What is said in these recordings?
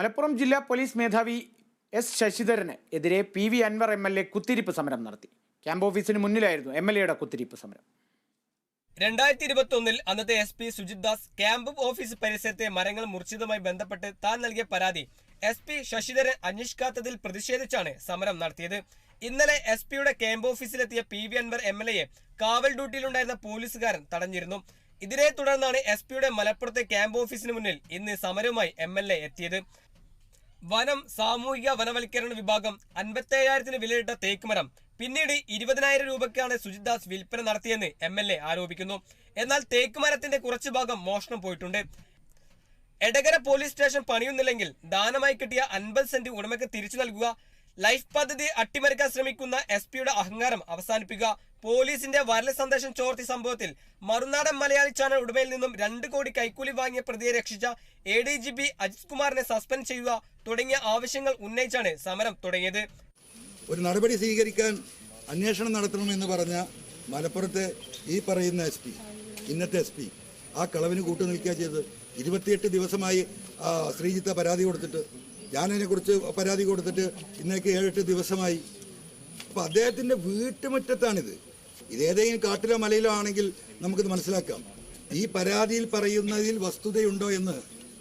മലപ്പുറം ജില്ലാ പോലീസ് മേധാവി എസ് ശശിധരന് എതിരെ P V Anvar M L A കുത്തിരിപ്പ് സമരം നടത്തി. ക്യാമ്പ് ഓഫീസിന് മുന്നിലായിരുന്നു എം എൽ എയുടെ കുത്തിരിപ്പ് സമരം. രണ്ടായിരത്തി ഇരുപത്തി ഒന്നിൽ അന്നത്തെ S P Sujith Das camp office പരിസരത്തെ മരങ്ങൾ മുറിച്ചതുമായി ബന്ധപ്പെട്ട് താൻ നൽകിയ പരാതി എസ് പി ശശിധരൻ അന്വേഷിക്കാത്തതിൽ പ്രതിഷേധിച്ചാണ് സമരം നടത്തിയത്. ഇന്നലെ എസ് പിയുടെ camp ഓഫീസിലെത്തിയ P V Anvar M L എയെ കാവൽ ഡ്യൂട്ടിയിലുണ്ടായിരുന്ന പോലീസുകാരൻ തടഞ്ഞിരുന്നു. ഇതിനെ തുടർന്നാണ് എസ് പിയുടെ മലപ്പുറത്തെ ക്യാമ്പ് ഓഫീസിന് മുന്നിൽ ഇന്ന് സമരവുമായി എം എൽ എ എത്തിയത്. വനം സാമൂഹിക വനവൽക്കരണ വിഭാഗം അൻപത്തേഴായിരത്തിന് വിലയിട്ട തേക്കുമരം പിന്നീട് ഇരുപതിനായിരം രൂപയ്ക്കാണ് സുജിത് ദാസ് വിൽപ്പന നടത്തിയെന്ന് എം എൽ എ ആരോപിക്കുന്നു. എന്നാൽ തേക്കുമരത്തിന്റെ കുറച്ചു ഭാഗം മോഷണം പോയിട്ടുണ്ട്. എടകര പോലീസ് സ്റ്റേഷൻ പണിയുന്നില്ലെങ്കിൽ ദാനമായി കിട്ടിയ അൻപത് സെന്റ് ഉടമയ്ക്ക് തിരിച്ചു നൽകുക ലൈഫ് പദ്ധതി അട്ടിമറിക്കാൻ ശ്രമിക്കുന്ന എസ് പിയുടെ അഹങ്കാരം അവസാനിപ്പിക്കുക. പോലീസിന്റെ വരല സന്ദേശം ചോർത്തി സംഭവത്തിൽ മറുനാടൻ മലയാളി ചാനൽ ഉടമയിൽ നിന്നും രണ്ട് കോടി കൈക്കൂലി വാങ്ങിയ പ്രതിയെ രക്ഷിച്ച A D G P Ajith കുമാറിനെ സസ്പെൻഡ് ചെയ്യുക തുടങ്ങിയ ആവശ്യങ്ങൾ ഉന്നയിച്ചാണ് സമരം തുടങ്ങിയത്. ഒരു നടപടി സ്വീകരിക്കാൻ അന്വേഷണം നടത്തണമെന്ന് പറഞ്ഞ മലപ്പുറത്തെ ഈ പറയുന്ന എസ് പി ഇന്നത്തെ എസ് പി ആ കളവിന് കൂട്ടുനിൽക്കുക ചെയ്ത് ഇരുപത്തിയെട്ട് ദിവസമായി ശ്രീജിത്ത പരാതി കൊടുത്തിട്ട് ഞാനതിനെക്കുറിച്ച് പരാതി കൊടുത്തിട്ട് ഇന്നേക്ക് ഏഴെട്ട് ദിവസമായി. അപ്പോൾ അദ്ദേഹത്തിന്റെ വീട്ടുമുറ്റത്താണിത്. ഇതേതെങ്കിലും കാട്ടിലോ മലയിലോ ആണെങ്കിൽ നമുക്കിത് മനസ്സിലാക്കാം. ഈ പരാതിയിൽ പറയുന്നതിൽ വസ്തുതയുണ്ടോ എന്ന്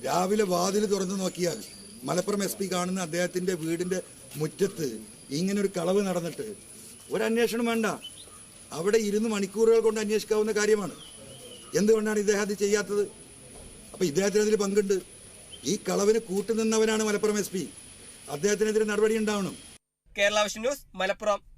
രാവിലെ വാതിൽ തുറന്നു നോക്കിയാൽ മലപ്പുറം എസ് പി കാണുന്ന അദ്ദേഹത്തിന്റെ വീടിന്റെ മുറ്റത്ത് ഇങ്ങനെ ഒരു കളവ് നടന്നിട്ട് ഒരു അന്വേഷണം വേണ്ട. അവിടെ ഇരുന്ന് മണിക്കൂറുകൾ കൊണ്ട് അന്വേഷിക്കാവുന്ന കാര്യമാണ്. എന്തുകൊണ്ടാണ് ഇദ്ദേഹം അത് ചെയ്യാത്തത്? അപ്പോൾ ഇദ്ദേഹത്തിന് അതിൽ പങ്കുണ്ട്. ഈ കളവിന് കൂട്ടുനിന്നവനാണ് മലപ്പുറം എസ് പി. അദ്ദേഹത്തിനെതിരെ നടപടി ഉണ്ടാവണം. കേരള ന്യൂസ് മലപ്പുറം.